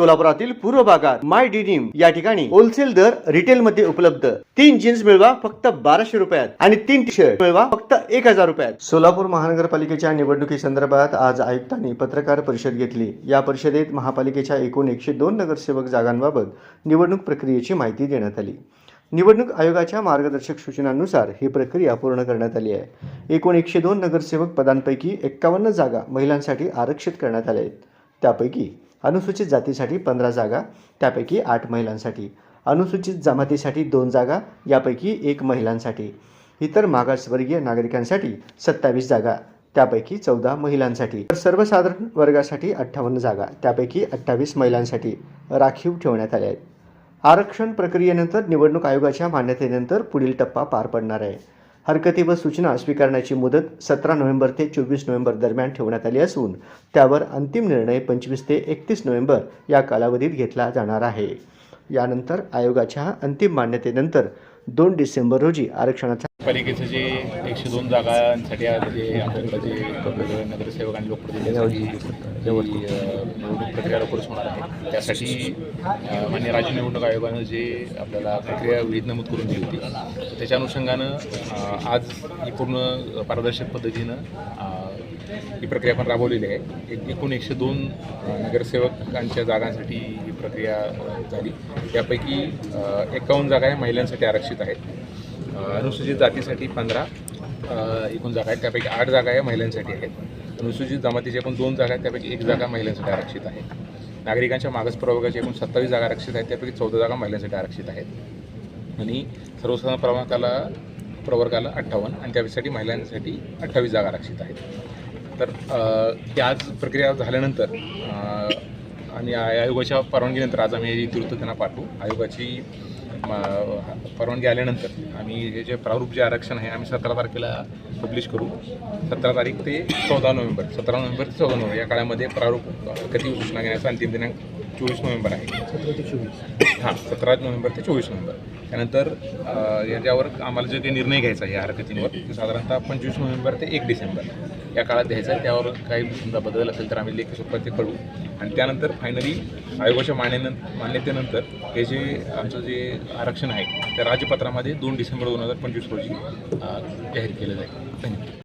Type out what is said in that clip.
सोलापुरातील पूर्व भागात माय डिनिम या ठिकाणी होलसेल दर रिटेल मध्ये उपलब्ध. तीन जीन्स मिळवा फक्त बाराशे रुपयात आणि तीन टी शर्ट मिळवा फक्त एक हजार रुपयात. सोलापूर महानगरपालिकेच्या निवडणुकी संदर्भात आज आयुक्तांनी पत्रकार परिषद घेतली. या परिषदेत महापालिकेच्या एकूण एकशे दोन नगरसेवक जागांबाबत निवडणूक प्रक्रियेची माहिती देण्यात आली. निवडणूक आयोगाच्या मार्गदर्शक सूचनांनुसार ही प्रक्रिया पूर्ण करण्यात आली आहे. एकूण एकशे दोन नगरसेवक पदांपैकी एक्कावन्न जागा महिलांसाठी आरक्षित करण्यात आल्या आहेत. त्यापैकी अनुसूचित जातीसाठी पंधरा जागा त्यापैकी आठ महिलांसाठी. अनुसूचित जमातीसाठी दोन जागा यापैकी एक महिलांसाठी. इतर मागासवर्गीय नागरिकांसाठी सत्तावीस जागा त्यापैकी चौदा महिलांसाठी. तर सर्वसाधारण वर्गासाठी अठ्ठावन्न जागा त्यापैकी अठ्ठावीस महिलांसाठी राखीव ठेवण्यात आल्या आहेत. आरक्षण प्रक्रियेनंतर निवडणूक आयोगाच्या मान्यतेनंतर पुढील टप्पा पार पडणार आहे. हरकती व सूचना स्वीकारण्याची मुदत सतरा नोव्हेंबर ते चोवीस नोव्हेंबर दरम्यान ठेवण्यात आली असून त्यावर अंतिम निर्णय पंचवीस ते एकतीस नोव्हेंबर या कालावधीत घेतला जाणार आहे. यानंतर आयोगाच्या अंतिम मान्यतेनंतर दोन डिसेंबर रोजी आरक्षणाचा पालिकेचं जे एकशे दोन जागांसाठी आज जे आपल्याकडे जे नगरसेवक आणि लोकप्रतिनिधींसाठी निवडणूक प्रक्रिया लवकरच होणार आहे. त्यासाठी मान्य राज्य निवडणूक आयोगानं जे आपल्याला प्रक्रिया विहित नमूद करून दिली होती त्याच्या अनुषंगानं आज ही पूर्ण पारदर्शक पद्धतीनं ही प्रक्रिया पण राबवलेली आहे. एक एकूण एकशे दोन नगरसेवकांच्या जागांसाठी ही प्रक्रिया झाली. यापैकी एकावन्न जागा या महिलांसाठी आरक्षित आहेत. अनुसूचित जातीसाठी पंधरा एकूण जागा आहेत. त्यापैकी आठ जागा या महिलांसाठी आहेत. अनुसूचित जमातीच्या एकूण दोन जागा आहेत. त्यापैकी एक जागा महिलांसाठी आरक्षित आहे. नागरिकांच्या मागास प्रवर्गाच्या एकूण सत्तावीस जागा आरक्षित आहेत. त्यापैकी चौदा जागा महिलांसाठी आरक्षित आहेत. आणि सर्वसाधारण प्रवर्गाला प्रवर्गाला अठ्ठावन्न आणि त्यासाठी महिलांसाठी अठ्ठावीस जागा आरक्षित आहेत. तर त्याच प्रक्रिया झाल्यानंतर आणि आयोगाच्या परवानगीनंतर आज आम्ही ही त्यांना पाठवू. आयोगाची परवानगी आल्यानंतर आम्ही हे जे प्रारूप जे आरक्षण आहे आम्ही सतरा तारखेला पब्लिश करू. सतरा तारीख ते चौदा नोव्हेंबर. सतरा नोव्हेंबर ते चौदा नोव्हेंबर या काळामध्ये प्रारूप कधी घोषणा घेण्याचा अंतिम दिनांक चोवीस नोव्हेंबर आहे. हां सतरा नोव्हेंबर ते चोवीस नोव्हेंबर. त्यानंतर याच्यावर आम्हाला जे काही निर्णय घ्यायचा आहे या हरकतींवर ते साधारणतः पंचवीस नोव्हेंबर ते एक डिसेंबर. या काळात घ्यायचा आहे त्यावर काही समजा बदल असेल तर आम्ही लेखी स्वरूपात ते कळू आणि त्यानंतर फायनली आयोगाच्या मान्यनं मान्यतेनंतर हे जे आमचं जे आरक्षण आहे त्या राजपत्रामध्ये दोन डिसेंबर दोन हजार पंचवीस रोजी जाहीर केलं जाईल. धन्यवाद.